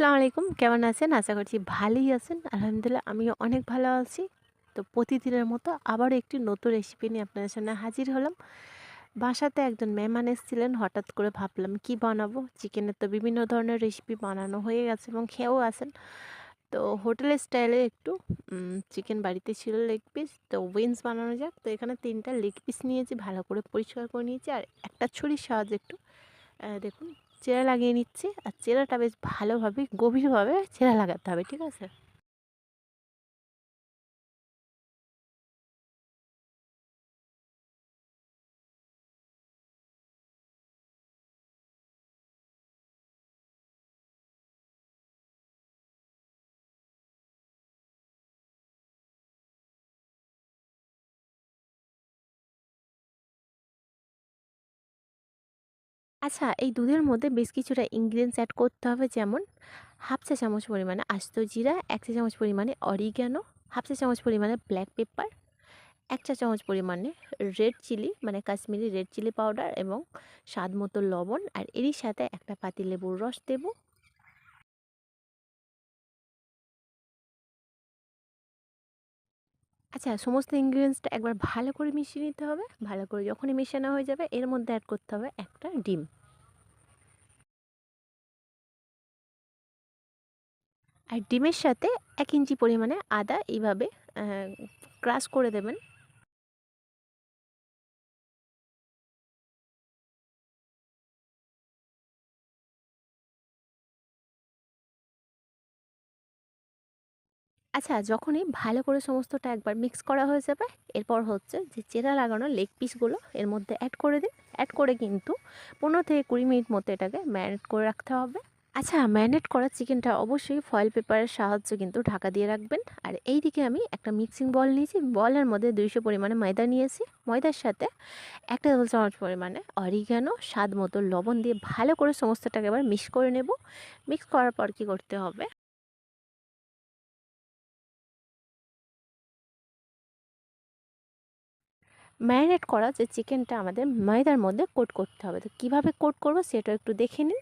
আসসালামু আলাইকুম। কেমন আছেন? আশা করছি ভালোই আছেন। আলহামদুলিল্লাহ, আমিও অনেক ভালো আছি। তো প্রতিদিনের মতো আবারও একটি নতুন রেসিপি নিয়ে আপনাদের সামনে হাজির হলাম। বাসাতে একজন মেহমান এসেছিলেন। হঠাৎ করে ভাবলাম, কি বানাবো? চিকেনের তো বিভিন্ন ধরনের রেসিপি বানানো হয়ে গেছে এবং খেয়েও আছেন। তো হোটেল স্টাইলে একটু চিকেন বাড়িতে ছিল লেগ পিস তো উইন্স বানানো যাক। তো এখানে তিনটা লেগ পিস নিয়েছি, ভালো করে পরিষ্কার করে নিয়েছি। আর একটা ছুরির সাহায্যে একটু দেখুন চেরা লাগিয়ে নিচ্ছি। আর চেরাটা বেশ ভালোভাবে গভীরভাবে চেরা লাগাতে হবে ঠিক আছে? আচ্ছা এই দুধের মধ্যে বেশ কিছুটা ইনগ্রিডিয়েন্টস অ্যাড করতে হবে, যেমন হাফ চা চামচ পরিমাণে আস্ত জিরা, এক চা চামচ পরিমাণে অরিগ্যানো হাফ চা চামচ পরিমাণে ব্ল্যাক পেপার এক চা চামচ পরিমাণে রেড চিলি মানে কাশ্মীরি রেড চিলি পাউডার এবং স্বাদ মতো লবণ, আর এরই সাথে একটা পাতি লেবুর রস দেব। আচ্ছা সমস্ত ইনগ্রিডিয়েন্টসটা একবার ভালো করে মিশিয়ে নিতে হবে। ভালো করে যখনই মিশানো হয়ে যাবে, এর মধ্যে অ্যাড করতে হবে একটা ডিম। আর ডিমের সাথে এক ইঞ্চি পরিমাণে আদা এইভাবে ক্রাশ করে দেবেন। আচ্ছা যখনই ভালো করে সমস্তটা একবার মিক্স করা হয়ে যাবে, এরপর হচ্ছে যে চেরা লাগানো লেগ পিসগুলো এর মধ্যে অ্যাড করে দিন। অ্যাড করে কিন্তু পনেরো থেকে কুড়ি মিনিট মতো এটাকে ম্যারিনেট করে রাখতে হবে। আচ্ছা ম্যারিনেট করা চিকেনটা অবশ্যই ফয়েল পেপারের সাহায্যে কিন্তু ঢাকা দিয়ে রাখবেন। আর এই দিকে আমি একটা মিক্সিং বল নিয়েছি। বলের মধ্যে দুইশো পরিমাণে ময়দা নিয়েছি। ময়দার সাথে একটা টেবিল চামচ পরিমাণে অরিগানো স্বাদ মতো লবণ দিয়ে ভালো করে সমস্তটাকে এবার মিক্স করে নেব। মিক্স করার পর কি করতে হবে? ম্যারিনেট করা যে চিকেনটা আমাদের ময়দার মধ্যে কোট করতে হবে। তো কীভাবে কোট করব সেটা একটু দেখে নিন।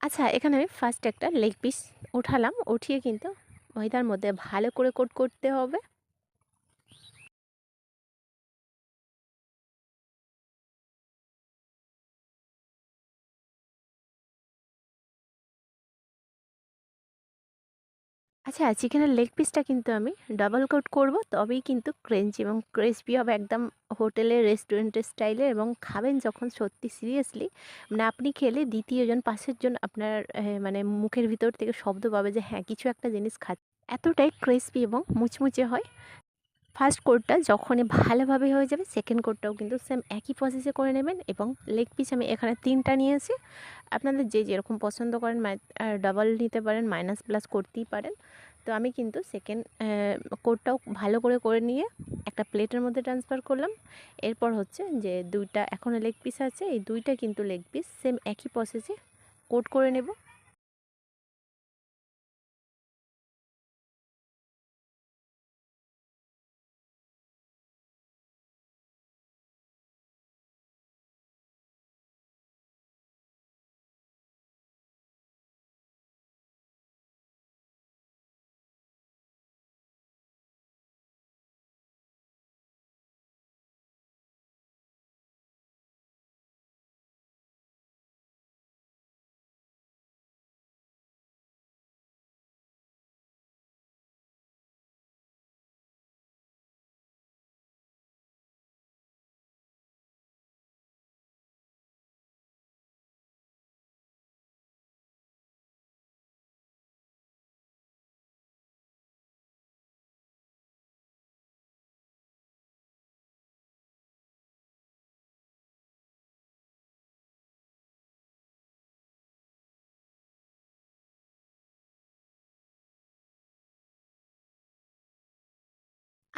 আচ্ছা এখানে আমি ফার্স্ট একটা লেগ পিস উঠালাম। উঠিয়ে কিন্তু ময়দার মধ্যে ভালো করে কোট করতে হবে। আচ্ছা চিকেনের লেগ পিসটা কিন্তু আমি ডাবল কোট করব। তবেই কিন্তু ক্রেঞ্চি এবং ক্রেসপি হবে একদম হোটেলে রেস্টুরেন্টের স্টাইলে এবং খাবেন যখন সত্যি সিরিয়াসলি মানে আপনি খেলে দ্বিতীয়জন পাশের জন আপনার মানে মুখের ভিতর থেকে শব্দ পাবে যে হ্যাঁ কিছু একটা জিনিস খাচ্ছে। এতটাই ক্রেসপি এবং মুচমুচে হয়। ফার্স্ট কোডটা যখনই ভালোভাবে হয়ে যাবে সেকেন্ড কোডটাও কিন্তু সেম একই প্রসেসে করে নেবেন এবং লেগ পিস আমি এখানে তিনটা নিয়েছি। আপনাদের যে যেরকম পছন্দ করেন ডাবল নিতে পারেন মাইনাস প্লাস করতেই পারেন। তো আমি কিন্তু সেকেন্ড কোডটাও ভালো করে করে নিয়ে একটা প্লেটের মধ্যে ট্রান্সফার করলাম। এরপর হচ্ছে যে দুইটা এখনও লেগ পিস আছে, এই দুইটা কিন্তু লেগ পিস সেম একই প্রসেসে কোড করে নেব।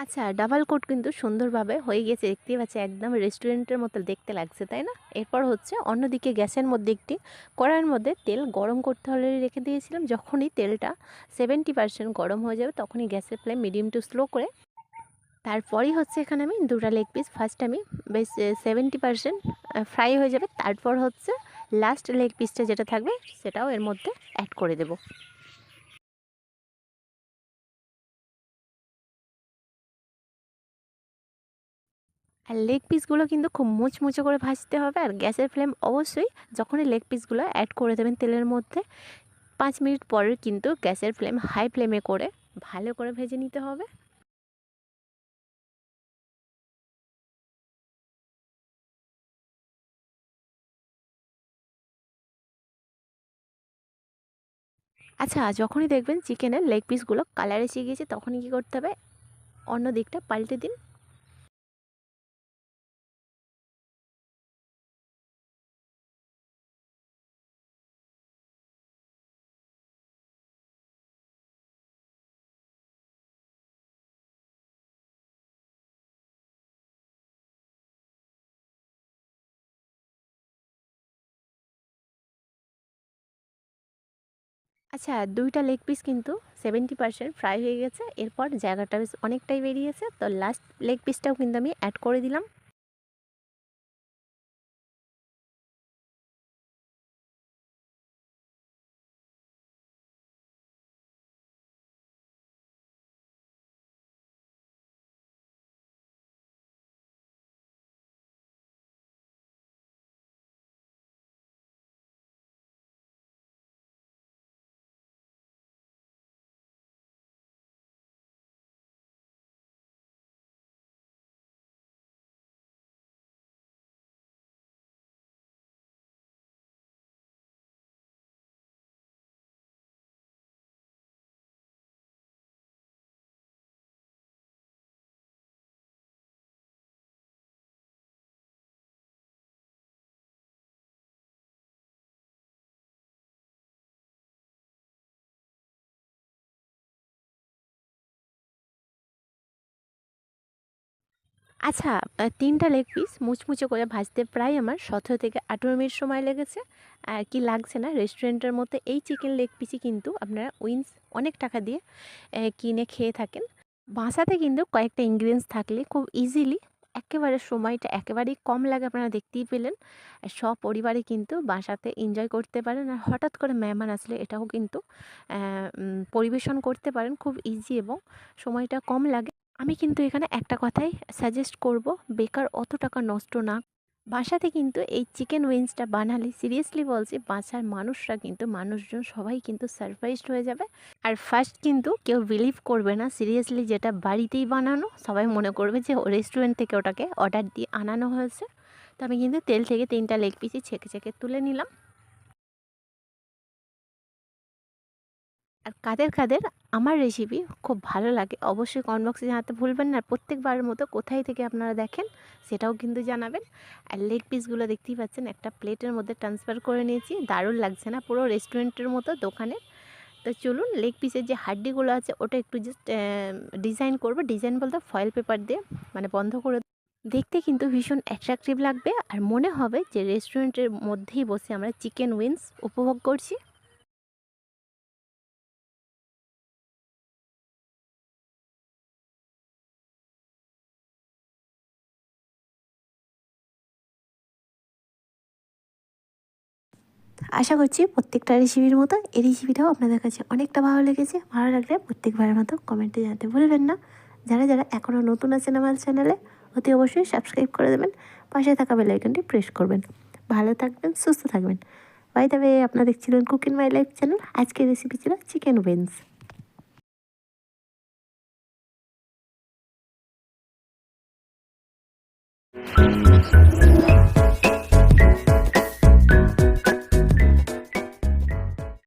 আচ্ছা ডাবল কোট কিন্তু সুন্দরভাবে হয়ে গেছে। দেখতেই পাচ্ছি একদম রেস্টুরেন্টের মতো দেখতে লাগছে, তাই না? এরপর হচ্ছে অন্যদিকে গ্যাসের মধ্যে একটি কড়াইয়ের মধ্যে তেল গরম করতে হলে রেখে দিয়েছিলাম। যখনই তেলটা সেভেন্টি পার্সেন্ট গরম হয়ে যাবে, তখনই গ্যাসের ফ্লেম মিডিয়াম টু স্লো করে তারপরেই হচ্ছে এখানে আমি দুটা লেগ পিস ফার্স্ট আমি বেশ সেভেন্টি পার্সেন্ট ফ্রাই হয়ে যাবে। তারপর হচ্ছে লাস্ট লেগ পিসটা যেটা থাকবে, সেটাও এর মধ্যে অ্যাড করে দেব। আর লেগ পিসগুলো কিন্তু খুব মুচমুচে করে ভাজতে হবে আর গ্যাসের ফ্লেম অবশ্যই যখনই লেগ পিসগুলো অ্যাড করে দেবেন তেলের মধ্যে, পাঁচ মিনিট পরে কিন্তু গ্যাসের ফ্লেম হাই ফ্লেমে করে ভালো করে ভেজে নিতে হবে। আচ্ছা যখনই দেখবেন চিকেনের লেগ পিসগুলো কালার এসে গিয়েছে, তখনই কী করতে হবে? অন্য দিকটা পাল্টে দিন। আচ্ছা দুইটা লেগ পিস কিন্তু সেভেন্টি পার্সেন্ট ফ্রাই হয়ে গেছে। এরপর জায়গাটা অনেকটাই বেরিয়েছে। তো লাস্ট লেগ পিসটাও কিন্তু আমি অ্যাড করে দিলাম। আচ্ছা তিনটা লেগ পিস মুচমুচে করে ভাজতে প্রায় আমার সতেরো থেকে আঠেরো মিনিট সময় লেগেছে। আর কি লাগছে না রেস্টুরেন্টের মধ্যে এই চিকেন লেগ পিসই কিন্তু আপনারা উইন্স অনেক টাকা দিয়ে কিনে খেয়ে থাকেন। বাসাতে কিন্তু কয়েকটা ইনগ্রিডিয়েন্টস থাকলে খুব ইজিলি একেবারে সময়টা একেবারেই কম লাগে আপনারা দেখতেই পেলেন। সপরিবারে কিন্তু বাসাতে এনজয় করতে পারেন। আর হঠাৎ করে মেহমান আসলে এটাও কিন্তু পরিবেশন করতে পারেন। খুব ইজি এবং সময়টা কম লাগে। আমি কিন্তু এখানে একটা কথাই সাজেস্ট করব, বেকার অত টাকা নষ্ট না। বাসাতে কিন্তু এই চিকেন উইংসটা বানালে সিরিয়াসলি বলছি, বাসার মানুষরা কিন্তু, মানুষজন সবাই কিন্তু সারপ্রাইজড হয়ে যাবে। আর ফার্স্ট কিন্তু কেউ বিলিভ করবে না সিরিয়াসলি যেটা বাড়িতেই বানানো, সবাই মনে করবে যে ও রেস্টুরেন্ট থেকে ওটাকে অর্ডার দিয়ে আনানো হয়েছে। তো আমি কিন্তু তেল থেকে তিনটা লেগ পিসই ছেঁকে ছেঁকে তুলে নিলাম। আর কাদের কাদের আমার রেসিপি খুব ভালো লাগে। অবশ্যই কমেন্ট বক্সে জানাতে ভুলবেন না। প্রত্যেকবারের মতো কোথায় থেকে আপনারা দেখেন, সেটাও কিন্তু জানাবেন। আর লেগ পিসগুলো দেখতেই পাচ্ছেন, একটা প্লেটের মধ্যে ট্রান্সফার করে নিয়েছি। দারুণ লাগছে না, পুরো রেস্টুরেন্টের মতো দোকানে তো চলুন লেগ পিসের যে হাড্ডিগুলো আছে, ওটা একটু জাস্ট ডিজাইন করব। ডিজাইন বলতে ফয়েল পেপার দিয়ে মানে বন্ধ করে দেখতে কিন্তু ভীষণ অ্যাট্রাকটিভ লাগবে। আর মনে হবে যে রেস্টুরেন্টের মধ্যেই বসে আমরা চিকেন উইংস উপভোগ করছি। আশা করছি প্রত্যেকটা রেসিপির মতো এই রেসিপিটাও আপনাদের কাছে অনেকটা ভালো লেগেছে। ভালো লাগলে প্রত্যেকবারের মতো কমেন্টে জানাতে ভুলবেন না। যারা যারা এখনও নতুন আছেন আমার চ্যানেলে অতি অবশ্যই সাবস্ক্রাইব করে দেবেন। পাশে থাকা বেলাইকনটি প্রেস করবেন। ভালো থাকবেন, সুস্থ থাকবেন। বাই তবে আপনারা দেখছিলেন কুকিং মাই লাইফ চ্যানেল আজকের রেসিপি ছিল চিকেন উইন্স